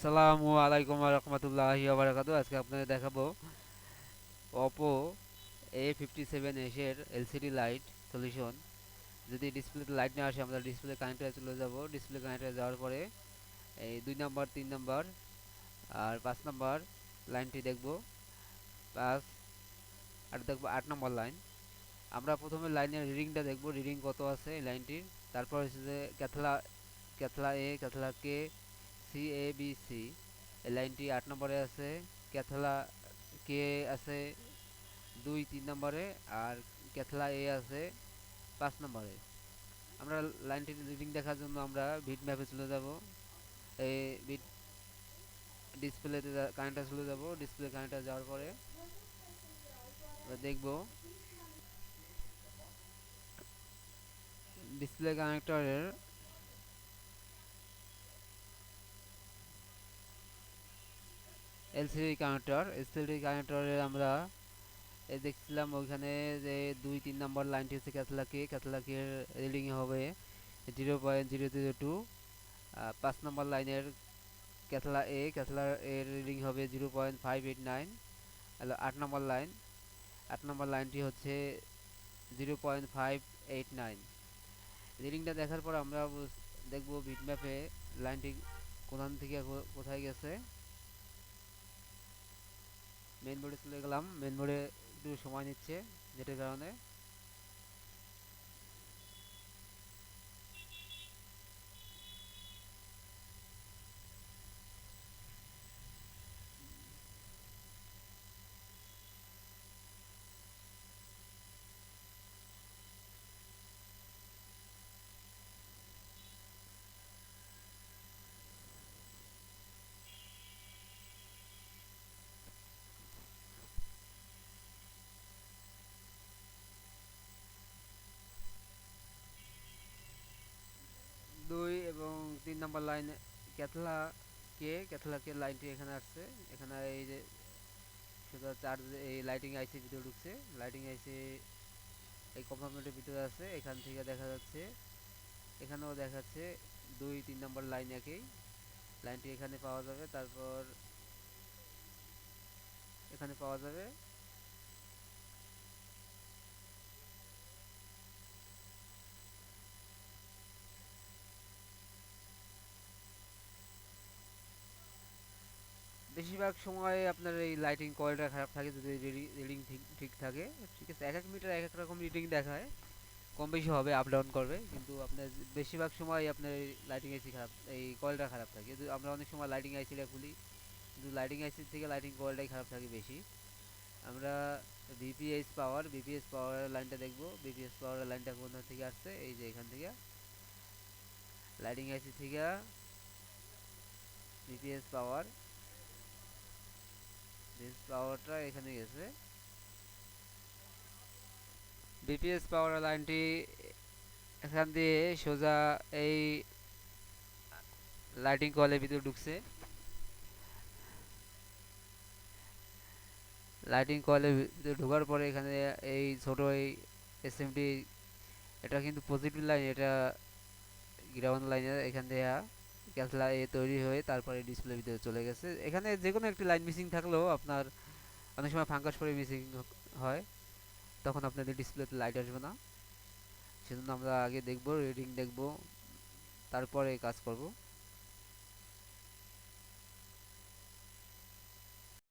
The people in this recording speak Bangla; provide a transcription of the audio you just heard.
আসসালামু আলাইকুম রহমতুল্লাহি বারাকাতু আজকে আপনাদের দেখাবো অপো এ ফিফটি সেভেন এসের এলসিডি লাইট সলিউশন যদি ডিসপ্লেতে লাইট না আসে, আমরা ডিসপ্লে কানেক্টরে চলে যাব। ডিসপ্লে কানেক্টরে যাওয়ার পরে এই দুই নাম্বার তিন নাম্বার আর পাঁচ নাম্বার লাইনটি দেখব। পাঁচ আর দেখব আট নম্বর লাইন আমরা প্রথমে লাইনের রিডিংটা দেখব। রিডিং কত আছে লাইনটির তারপর হচ্ছে যে ক্যাথলা ক্যাথলা এ ক্যাথলা কে সি এ বি সি লাইনটি আট নম্বরে আছে, ক্যাথলা কে আছে দুই, তিন নম্বরে, আর ক্যাথলা এ আছে পাঁচ নম্বরে। আমরা লাইনটির রিডিং দেখার জন্য আমরা বিট ম্যাপে চলে যাব। এই বিট ডিসপ্লেতে কানেক্টার চলে যাব, ডিসপ্লে কানেক্টার যাওয়ার পরে দেখব ডিসপ্লে কানেক্টরের এলসিডি কানেক্টর এলসিডি কানেক্টরে আমরা দেখছিলাম ওইখানে যে দুই তিন নম্বর লাইনটি হচ্ছে ক্যাথলাকে ক্যাথলাকের রিডিং হবে zero point zero zero two পাঁচ নম্বর লাইনের ক্যাথলা এ ক্যাথলা এর রিডিং হবে zero point five eight nine আট নম্বর লাইন আট নম্বর লাইনটি হচ্ছে zero point five eight nine রিডিংটা দেখার পর আমরা দেখব বিটম্যাপে লাইনটি কোথান থেকে কোথায় গেছে। মেন বোর্ডে চলে গেলাম। মেন বোর্ডে একটু সময় নিচ্ছে যেটার কারণে দুই এবং তিন নম্বর লাইন ক্যাথলা কে ক্যাথলা কে লাইনটি এখানে আসছে। এখানে এই যে সেটা চার্জ এই লাইটিং আইসি ভিতরে ঢুকছে। লাইটিং আইসি এই কম্পার্টমেন্টের ভিতরে আছে। এখান থেকে দেখা যাচ্ছে, এখানেও দেখাচ্ছে দুই, তিন নম্বর লাইন একই। লাইনটি এখানে পাওয়া যাবে। তারপর এখানে পাওয়া যাবে বেশিরভাগ সময় আপনার এই লাইটিং কয়েলটা খারাপ থাকে, যদি রিডিং ঠিক ঠিক থাকে। ঠিক আছে, এক এক মিটার এক এক রকম রিডিং দেখায়। কম বেশি হবে আপ ডাউন করবে, কিন্তু আপনার বেশিরভাগ সময় আপনার লাইটিং আইসি খারাপ, এই কয়েলটা খারাপ থাকে। আমরা অনেক সময় লাইটিং আইসিটা খুলি, কিন্তু লাইটিং আইসির থেকে লাইটিং কয়েলটাই খারাপ থাকে বেশি। আমরা বিপিএস পাওয়ার বিপিএস পাওয়ারের লাইনটা দেখব। বিপিএস পাওয়ারের লাইনটা কোথা থেকে আসছে? এই যে এখান থেকে। লাইটিং আইসি থেকে বিপিএস পাওয়ার পাওয়ারটা এখানে গেছে। বিপিএস পাওয়ার লাইনটি এখান দিয়ে সোজা এই লাইটিং কলের ভিতরে ঢুকছে। লাইটিং কয়েলের ভিতরে ঢোকার পরে এখানে এই ছোট এই এসএমডি এটা কিন্তু পজিটিভ লাইন এটা গ্রাউন্ড লাইনের এখান ক্যাসলা এ তৈরি হয়ে তারপরে ডিসপ্লের ভিতরে চলে গেছে। এখানে যে কোনো একটি লাইন মিসিং থাকলেও আপনার অনেক সময় ফাঙ্কাস পরে মিসিং হয়, তখন আপনাদের ডিসপ্লেতে লাইট আসবে না। সেজন্য আমরা আগে দেখব রিডিং দেখব, তারপরে কাজ করব।